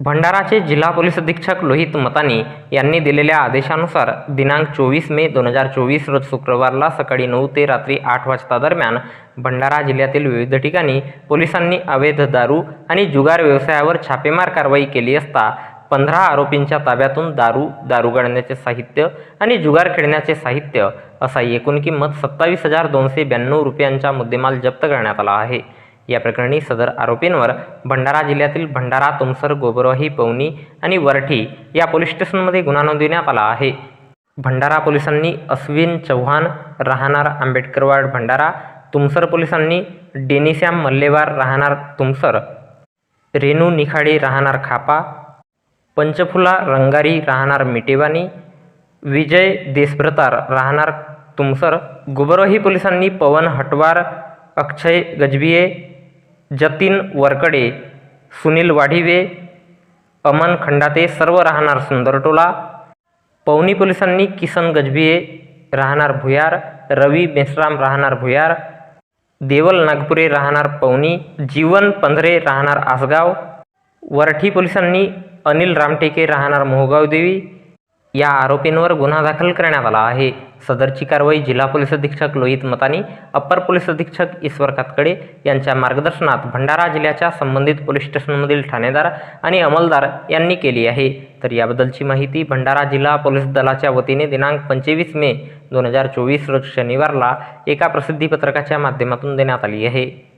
भंडाराचे जिल्हा पोलीस अधीक्षक लोहित मतानी यांनी दिलेल्या आदेशानुसार दिनांक चोवीस मे दोन हजार चोवीस रोज शुक्रवारला सकाळी नऊ ते रात्री आठ वाजता दरम्यान भंडारा जिल्ह्यातील विविध ठिकाणी पोलिसांनी अवैध दारू आणि जुगार व्यवसायावर छापेमार कारवाई केली असता पंधरा आरोपींच्या ताब्यातून दारू दारू गाळण्याचे साहित्य आणि जुगार खेळण्याचे साहित्य असा एकूण किंमत सत्तावीस हजार दोनशे ब्याण्णव रुपयांचा मुद्देमाल जप्त करण्यात आला आहे. या प्रकरणी सदर आरोपींवर भंडारा जिल्ह्यातील भंडारा तुमसर गोबरवाही पवनी आणि वरठी या पोलीस स्टेशनमध्ये गुन्हा नोंदविण्यात आला आहे. भंडारा पोलिसांनी अश्विन चव्हाण राहणार आंबेडकरवाड भंडारा तुमसर पोलिसांनी डेनिश्याम मल्लेवार राहणार तुमसर रेणू निखाडे राहणार खापा पंचफुला रंगारी राहणार मिटेवानी विजय देशभ्रतार राहणार तुमसर गुबरोही पोलिसांनी पवन हटवार अक्षय गजबिये जतीन वरकडे सुनील वाढिवे अमन खंडाते सर्व राहणार सुंदरटोला पवनी पोलिसांनी किसन गजबिये राहणार भुयार रवी मेश्राम राहणार भुयार देवल नागपुरे राहणार पवनी जीवन पंधरे राहणार आसगाव वरठी पोलिसांनी अनिल रामटेके राहणार मोहगाव देवी या आरोपींवर गुन्हा दाखल करण्यात आला आहे. सदरची कारवाई जिल्हा पोलीस अधीक्षक लोहित मतानी अप्पर पोलीस अधीक्षक ईश्वर कातकडे यांच्या मार्गदर्शनात भंडारा जिल्ह्याच्या संबंधित पोलीस स्टेशनमधील ठाणेदार आणि अंमलदार यांनी केली आहे. तर याबद्दलची माहिती भंडारा जिल्हा पोलीस दलाच्या वतीने दिनांक पंचवीस मे दोन हजार चोवीस रोज शनिवारला एका प्रसिद्धीपत्रकाच्या माध्यमातून देण्यात आली आहे.